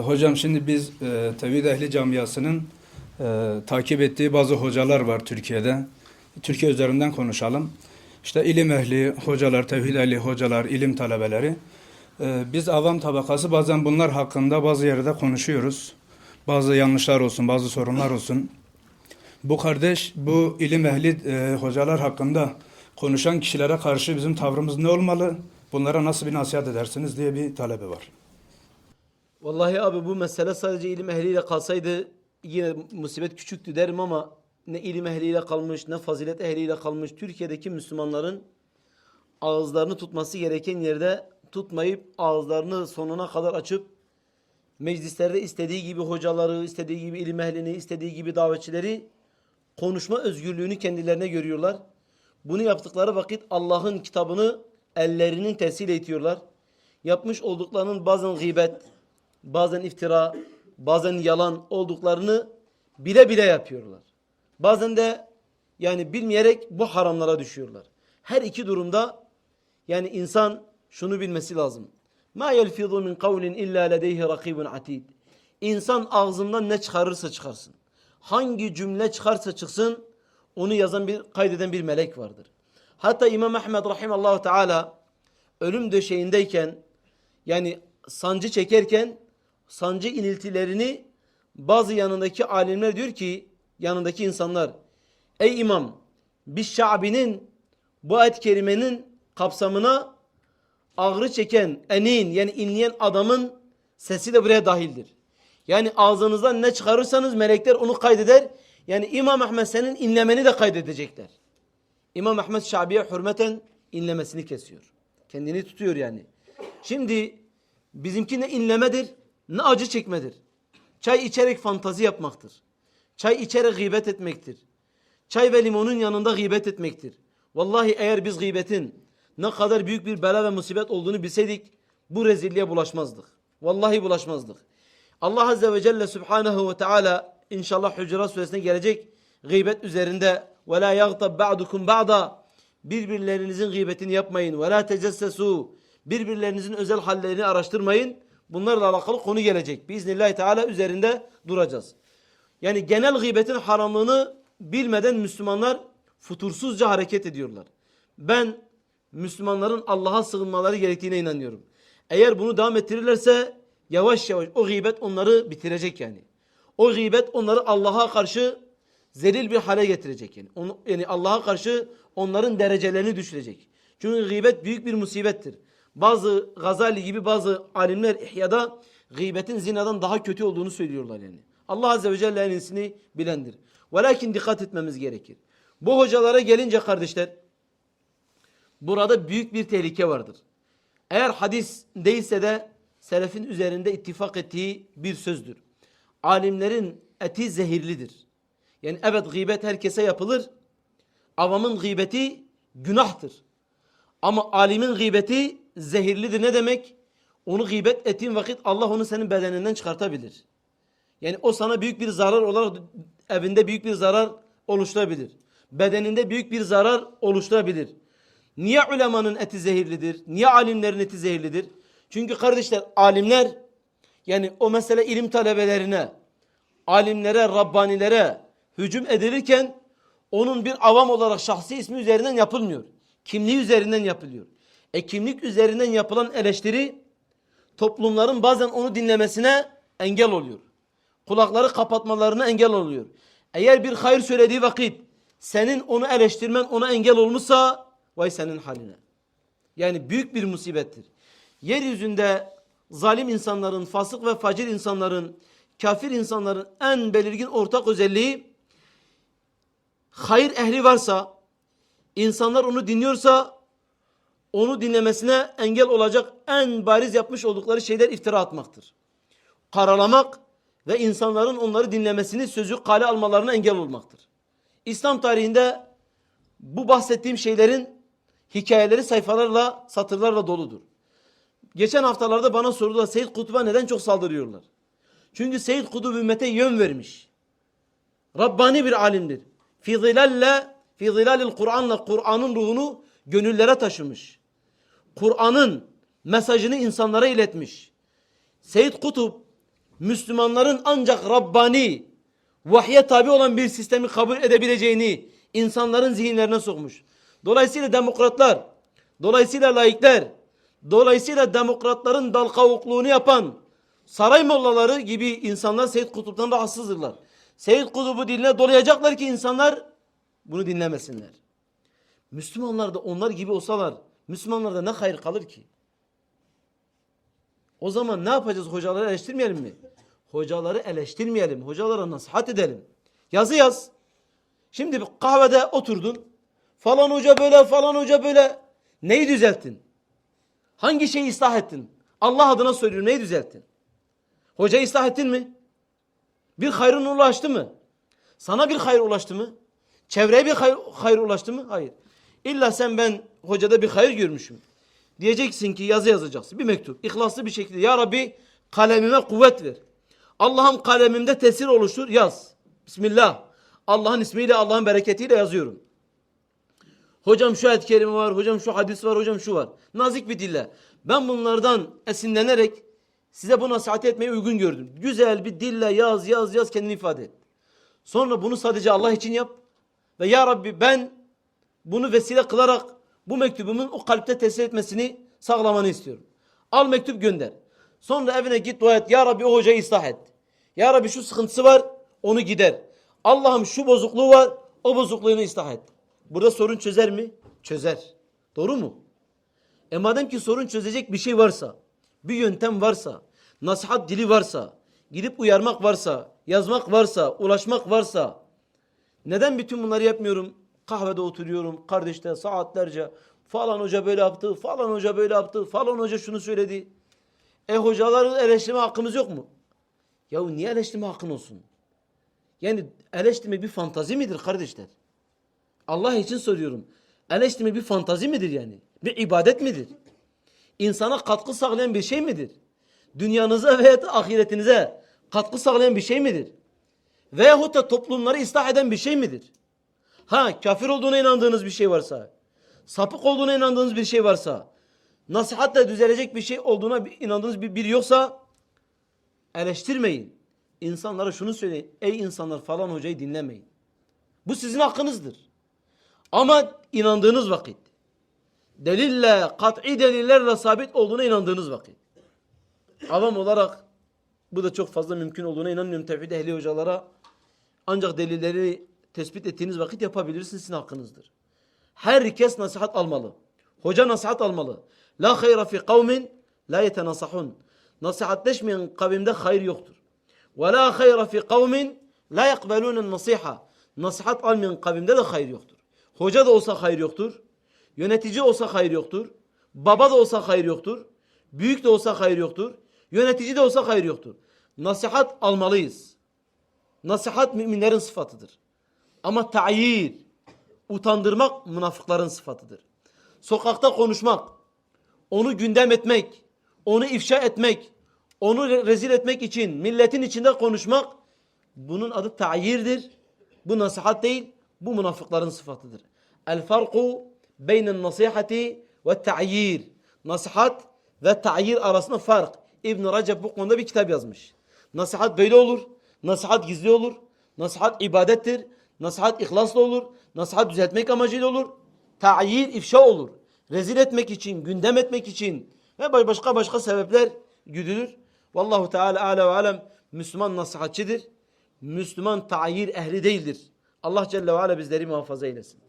Hocam şimdi biz e, Tevhid Ehli Camiası'nın e, takip ettiği bazı hocalar var Türkiye'de. Türkiye üzerinden konuşalım. İşte ilim ehli hocalar, tevhid ehli hocalar, ilim talebeleri. E, biz avam tabakası bazen bunlar hakkında bazı yerde konuşuyoruz. Bazı yanlışlar olsun, bazı sorunlar olsun. Bu kardeş, bu ilim ehli e, hocalar hakkında konuşan kişilere karşı bizim tavrımız ne olmalı? Bunlara nasıl bir nasihat edersiniz diye bir talebi var. Vallahi abi bu mesele sadece ilim ehliyle kalsaydı yine musibet küçüktü derim ama ne ilim ehliyle kalmış ne fazilet ehliyle kalmış Türkiye'deki Müslümanların ağızlarını tutması gereken yerde tutmayıp ağızlarını sonuna kadar açıp meclislerde istediği gibi hocaları, istediği gibi ilim ehlini, istediği gibi davetçileri konuşma özgürlüğünü kendilerine görüyorlar. Bunu yaptıkları vakit Allah'ın kitabını ellerinin tersiyle itiyorlar. Yapmış olduklarının bazen gıybet, bazen iftira, bazen yalan olduklarını bile bile yapıyorlar. Bazen de yani bilmeyerek bu haramlara düşüyorlar. Her iki durumda yani insan şunu bilmesi lazım. Ma yelfizu min kavlin illa ledeyhi rakibun atid. İnsan ağzından ne çıkarırsa çıkarsın. Hangi cümle çıkarsa çıksın onu yazan bir kaydeden bir melek vardır. Hatta İmam Ahmed rahimallahu teala ölüm döşeğindeyken yani sancı çekerken sancı iniltilerini bazı yanındaki alimler diyor ki yanındaki insanlar ey imam biz şa'binin bu ayet-i kerimenin kapsamına ağrı çeken enin yani inleyen adamın sesi de buraya dahildir. Yani ağzınızdan ne çıkarırsanız melekler onu kaydeder. Yani İmam Ahmed senin inlemeni de kaydedecekler. İmam Ahmed Şabi'ye hürmeten inlemesini kesiyor. Kendini tutuyor yani. Şimdi bizimki ne inlemedir ne acı çekmedir. Çay içerek fantazi yapmaktır. Çay içerek gıybet etmektir. Çay ve limonun yanında gıybet etmektir. Vallahi eğer biz gıybetin ne kadar büyük bir bela ve musibet olduğunu bilseydik bu rezilliğe bulaşmazdık. Vallahi bulaşmazdık. Allah Azze ve Celle Subhanahu ve Teala inşallah Hucurat Suresine gelecek gıybet üzerinde ve la yagtab ba'dukum birbirlerinizin gıybetini yapmayın ve la birbirlerinizin özel hallerini araştırmayın. Bunlarla alakalı konu gelecek. Biiznillahü Teala üzerinde duracağız. Yani genel gıybetin haramlığını bilmeden Müslümanlar futursuzca hareket ediyorlar. Ben Müslümanların Allah'a sığınmaları gerektiğine inanıyorum. Eğer bunu devam ettirirlerse yavaş yavaş o gıybet onları bitirecek yani. O gıybet onları Allah'a karşı zelil bir hale getirecek yani. Onu, yani Allah'a karşı onların derecelerini düşürecek. Çünkü gıybet büyük bir musibettir. Bazı Gazali gibi bazı alimler İhya'da gıybetin zinadan daha kötü olduğunu söylüyorlar yani. Allah Azze ve Celle en iyisini bilendir. Velakin dikkat etmemiz gerekir. Bu hocalara gelince kardeşler burada büyük bir tehlike vardır. Eğer hadis değilse de selefin üzerinde ittifak ettiği bir sözdür. Alimlerin eti zehirlidir. Yani evet gıybet herkese yapılır. Avamın gıybeti günahtır. Ama alimin gıybeti zehirlidir. Ne demek? Onu gıybet ettiğin vakit Allah onu senin bedeninden çıkartabilir. Yani o sana büyük bir zarar olarak evinde büyük bir zarar oluşturabilir. Bedeninde büyük bir zarar oluşturabilir. Niye ulemanın eti zehirlidir? Niye alimlerin eti zehirlidir? Çünkü kardeşler alimler yani o mesele ilim talebelerine, alimlere, Rabbanilere hücum edilirken onun bir avam olarak şahsi ismi üzerinden yapılmıyor. Kimliği üzerinden yapılıyor. E kimlik üzerinden yapılan eleştiri toplumların bazen onu dinlemesine engel oluyor. Kulakları kapatmalarına engel oluyor. Eğer bir hayır söylediği vakit senin onu eleştirmen ona engel olmuşsa vay senin haline. Yani büyük bir musibettir. Yeryüzünde zalim insanların, fasık ve facir insanların, kafir insanların en belirgin ortak özelliği hayır ehli varsa, insanlar onu dinliyorsa onu dinlemesine engel olacak en bariz yapmış oldukları şeyler iftira atmaktır. Karalamak ve insanların onları dinlemesini sözü kale almalarına engel olmaktır. İslam tarihinde bu bahsettiğim şeylerin hikayeleri sayfalarla, satırlarla doludur. Geçen haftalarda bana sordular Seyyid Kutub'a neden çok saldırıyorlar? Çünkü Seyyid Kutub ümmete yön vermiş. Rabbani bir alimdir. Fi zilalle, fi zilalil Kur'an'la Kur'an'ın ruhunu gönüllere taşımış. Kur'an'ın mesajını insanlara iletmiş. Seyyid Kutup Müslümanların ancak Rabbani, vahye tabi olan bir sistemi kabul edebileceğini insanların zihinlerine sokmuş. Dolayısıyla demokratlar, dolayısıyla laikler, dolayısıyla demokratların dal kavukluğunu yapan saray mollaları gibi insanlar Seyyid Kutup'tan rahatsızdırlar. Seyyid Kutup'u diline dolayacaklar ki insanlar bunu dinlemesinler. Müslümanlar da onlar gibi olsalar Müslümanlarda ne hayır kalır ki? O zaman ne yapacağız? Hocaları eleştirmeyelim mi? Hocaları eleştirmeyelim. Hocalara nasihat edelim. Yazı yaz. Şimdi kahvede oturdun. Falan hoca böyle, falan hoca böyle. Neyi düzelttin? Hangi şeyi ıslah ettin? Allah adına söylüyorum neyi düzelttin? Hocayı ıslah ettin mi? Bir hayrın ulaştı mı? Sana bir hayır ulaştı mı? Çevreye bir hayır, hayır ulaştı mı? Hayır. İlla sen ben hocada bir hayır görmüşüm. Diyeceksin ki yazı yazacaksın. Bir mektup. İhlaslı bir şekilde. Ya Rabbi kalemime kuvvet ver. Allah'ım kalemimde tesir oluştur. Yaz. Bismillah. Allah'ın ismiyle Allah'ın bereketiyle yazıyorum. Hocam şu ayet-i kerime var, hocam şu hadis var, hocam şu var. Nazik bir dille. Ben bunlardan esinlenerek size bu nasihat etmeyi uygun gördüm. Güzel bir dille yaz, yaz, yaz kendini ifade et. Sonra bunu sadece Allah için yap. Ve ya Rabbi ben bunu vesile kılarak bu mektubumun o kalpte tesir etmesini sağlamanı istiyorum. Al mektup gönder. Sonra evine git dua et. Ya Rabbi o hocayı ıslah et. Ya Rabbi şu sıkıntısı var onu gider. Allah'ım şu bozukluğu var o bozukluğunu ıslah et. Burada sorun çözer mi? Çözer. Doğru mu? E madem ki sorun çözecek bir şey varsa, bir yöntem varsa, nasihat dili varsa, gidip uyarmak varsa, yazmak varsa, ulaşmak varsa, neden bütün bunları yapmıyorum? Kahvede oturuyorum kardeşler saatlerce. Falan hoca böyle yaptı, falan hoca böyle yaptı, falan hoca şunu söyledi. E hocaları eleştirme hakkımız yok mu? Yahu niye eleştirme hakkın olsun? Yani eleştirme bir fantazi midir kardeşler? Allah için soruyorum. Eleştirme bir fantazi midir yani? Bir ibadet midir? İnsana katkı sağlayan bir şey midir? Dünyanıza veya ahiretinize katkı sağlayan bir şey midir? Veyahut da toplumları ıslah eden bir şey midir? Ha kafir olduğuna inandığınız bir şey varsa, sapık olduğuna inandığınız bir şey varsa, nasihatle düzelecek bir şey olduğuna inandığınız bir, biri yoksa eleştirmeyin. İnsanlara şunu söyleyin. Ey insanlar falan hocayı dinlemeyin. Bu sizin hakkınızdır. Ama inandığınız vakit, delille, kat'i delillerle sabit olduğuna inandığınız vakit. Avam olarak bu da çok fazla mümkün olduğuna inanmıyorum tevhid ehli hocalara. Ancak delilleri tespit ettiğiniz vakit yapabilirsiniz sizin hakkınızdır. Herkes nasihat almalı. Hoca nasihat almalı. La hayra fi kavmin la yetenasahun. Nasihatleşmeyen kavimde hayır yoktur. Ve la hayra fi kavmin la yakbelun nasiha. Nasihat almayan kavimde de hayır yoktur. Hoca da olsa hayır yoktur. Yönetici olsa hayır yoktur. Baba da olsa hayır yoktur. Büyük de olsa hayır yoktur. Yönetici de olsa hayır yoktur. Nasihat almalıyız. Nasihat müminlerin sıfatıdır. Ama ta'yir, utandırmak münafıkların sıfatıdır. Sokakta konuşmak, onu gündem etmek, onu ifşa etmek, onu re- rezil etmek için milletin içinde konuşmak bunun adı ta'yirdir. Bu nasihat değil, bu münafıkların sıfatıdır. El farku beynen nasihati ve ta'yir. Nasihat ve ta'yir arasında fark. İbn Recep bu konuda bir kitap yazmış. Nasihat böyle olur. Nasihat gizli olur. Nasihat ibadettir. Nasihat ihlasla olur. Nasihat düzeltmek amacıyla olur. Ta'yir ifşa olur. Rezil etmek için, gündem etmek için ve başka başka sebepler güdülür. Vallahu Teala ala ve alem Müslüman nasihatçidir. Müslüman ta'yir ehli değildir. Allah Celle ve Ala bizleri muhafaza eylesin.